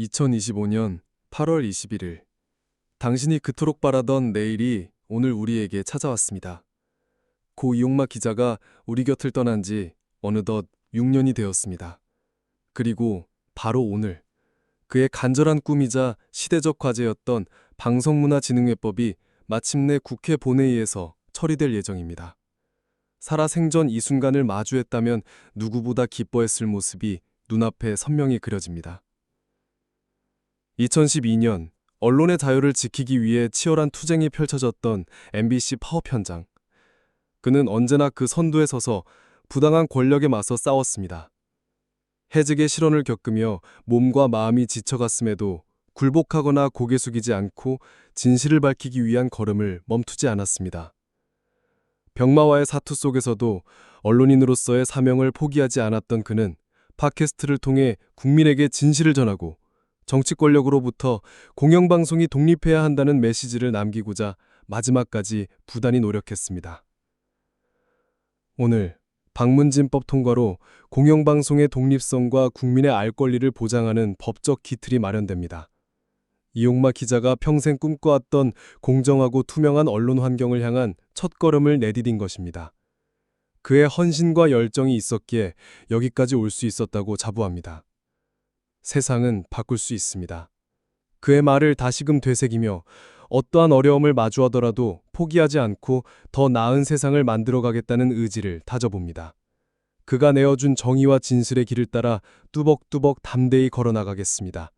2025년 8월 21일. 당신이 그토록 바라던 내일이 오늘 우리에게 찾아왔습니다. 고 이용마 기자가 우리 곁을 떠난 지 어느덧 6년이 되었습니다. 그리고 바로 오늘 그의 간절한 꿈이자 시대적 과제였던 방송문화진흥회법이 마침내 국회 본회의에서 처리될 예정입니다. 살아생전 이 순간을 마주했다면 누구보다 기뻐했을 모습이 눈앞에 선명히 그려집니다. 2012년 언론의 자유를 지키기 위해 치열한 투쟁이 펼쳐졌던 MBC 파업 현장. 그는 언제나 그 선두에 서서 부당한 권력에 맞서 싸웠습니다. 해직의 실언을 겪으며 몸과 마음이 지쳐갔음에도 굴복하거나 고개 숙이지 않고 진실을 밝히기 위한 걸음을 멈추지 않았습니다. 병마와의 사투 속에서도 언론인으로서의 사명을 포기하지 않았던 그는 팟캐스트를 통해 국민에게 진실을 전하고 정치 권력으로부터 공영방송이 독립해야 한다는 메시지를 남기고자 마지막까지 부단히 노력했습니다. 오늘 방문진법 통과로 공영방송의 독립성과 국민의 알 권리를 보장하는 법적 기틀이 마련됩니다. 이용마 기자가 평생 꿈꿔왔던 공정하고 투명한 언론 환경을 향한 첫걸음을 내디딘 것입니다. 그의 헌신과 열정이 있었기에 여기까지 올 수 있었다고 자부합니다. 세상은 바꿀 수 있습니다. 그의 말을 다시금 되새기며 어떠한 어려움을 마주하더라도 포기하지 않고 더 나은 세상을 만들어가겠다는 의지를 다져봅니다. 그가 내어준 정의와 진실의 길을 따라 뚜벅뚜벅 담대히 걸어나가겠습니다.